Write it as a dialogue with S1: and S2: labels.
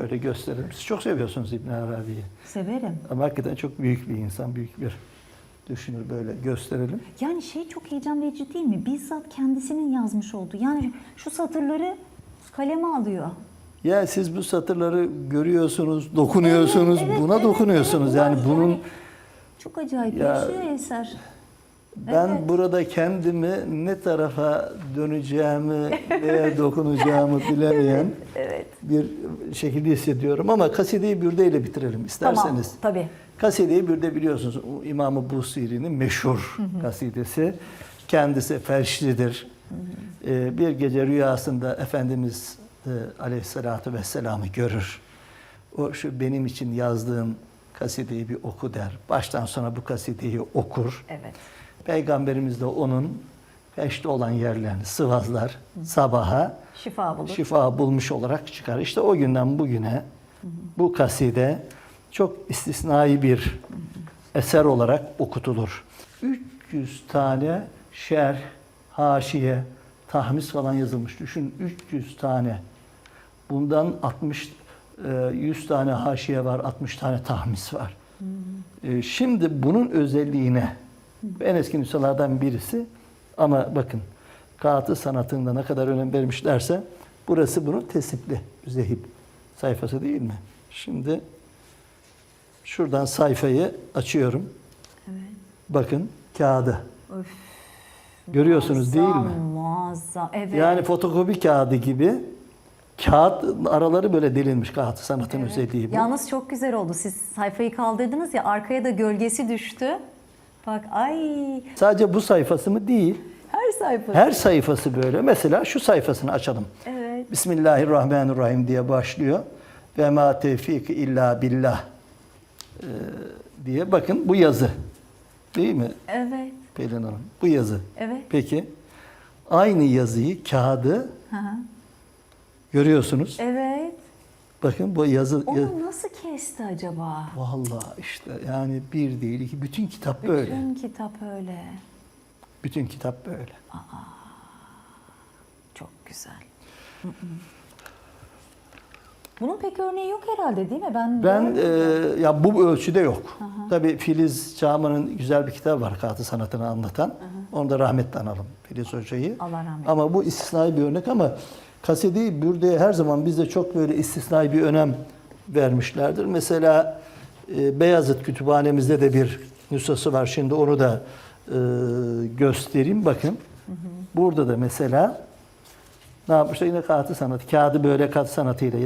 S1: şöyle gösterelim. Siz çok seviyorsunuz İbn Arabi'yi.
S2: Severim.
S1: Ama hakikaten çok büyük bir insan, büyük bir düşünür böyle gösterelim.
S2: Yani şey çok heyecan verici değil mi? Bizzat kendisinin yazmış olduğu. Yani şu satırları kaleme alıyor.
S1: Ya siz bu satırları görüyorsunuz, dokunuyorsunuz,
S2: Evet, evet,
S1: buna
S2: evet,
S1: dokunuyorsunuz.
S2: evet,
S1: yani bunun
S2: yani. Çok acayip
S1: Ya-
S2: yaşıyor eser.
S1: ben
S2: Evet.
S1: burada kendimi ne tarafa döneceğimi, neye dokunacağımı bilemeyen. Bir şekilde hissediyorum. Ama Kaside-i Bürde ile bitirelim isterseniz.
S2: Tamam, tabii.
S1: Kaside-i Bürde biliyorsunuz İmam-ı Busiri'nin meşhur kasidesi. Kendisi felçlidir. Ee, bir gece rüyasında Efendimiz e, Aleyhisselatü Vesselam'ı görür. O şu benim için yazdığım kasideyi bir oku der. Baştan sona bu kasideyi okur.
S2: Evet.
S1: Peygamberimiz de onun feşli olan yerlerini sıvazlar sabaha
S2: Şifa bulur.
S1: şifa bulmuş olarak çıkar. İşte o günden bugüne bu kaside çok istisnai bir eser olarak okutulur. 300 tane şerh, haşiye, tahmis falan yazılmış. Düşün 300 tane. Bundan 60 e, 100 tane haşiye var, 60 tane tahmis var. E, Şimdi bunun özelliğine en eski nüshalardan birisi ama bakın kağıtı sanatında ne kadar önem vermişlerse burası bunun tesipli müzehip sayfası değil mi? Şimdi şuradan sayfayı açıyorum.
S2: Evet.
S1: Bakın kağıdı.
S2: Öf,
S1: Görüyorsunuz değil
S2: muazzam,
S1: mi?
S2: Muazzam. Evet.
S1: Yani fotokopi kağıdı gibi kağıt araları böyle delinmiş kağıt sanatın özelliği bu.
S2: Yalnız çok güzel oldu. Siz sayfayı kaldırdınız ya arkaya da gölgesi düştü. Bak ay
S1: Sadece bu sayfası mı değil.
S2: Her sayfa.
S1: Her sayfası böyle. Mesela şu sayfasını açalım.
S2: Evet.
S1: Bismillahirrahmanirrahim diye başlıyor. Ve ma tevfik illa billah ee, diye. Bakın bu yazı. Değil mi
S2: Evet.
S1: Pelin Hanım? Bu yazı.
S2: Evet.
S1: Peki. Aynı yazıyı, kağıdı
S2: Hı hı.
S1: görüyorsunuz.
S2: Evet.
S1: Bakın bu yazı.
S2: Onu nasıl kesti acaba?
S1: Vallahi işte yani bir değil iki. Bütün kitap böyle.
S2: Bütün kitap öyle.
S1: Bütün kitap böyle.
S2: Çok güzel. Bunun pek örneği yok herhalde değil mi? Ben
S1: Ben e, ya bu ölçüde yok. Tabii Filiz Çağman'ın güzel bir kitabı var kağıt sanatını anlatan. Onu da rahmetle analım Filiz Hoca'yı.
S2: Allah rahmet
S1: Ama bu istisnai bir örnek ama kaside-i Bürde'ye her zaman bizde çok böyle istisnai bir önem vermişlerdir. Mesela e, Beyazıt Kütüphanemizde de bir nüshası var. Şimdi onu da göstereyim. Bakın. Burada da mesela ne yapmışlar? Yine kağıt sanatı. Kağıdı böyle kağıt sanatıyla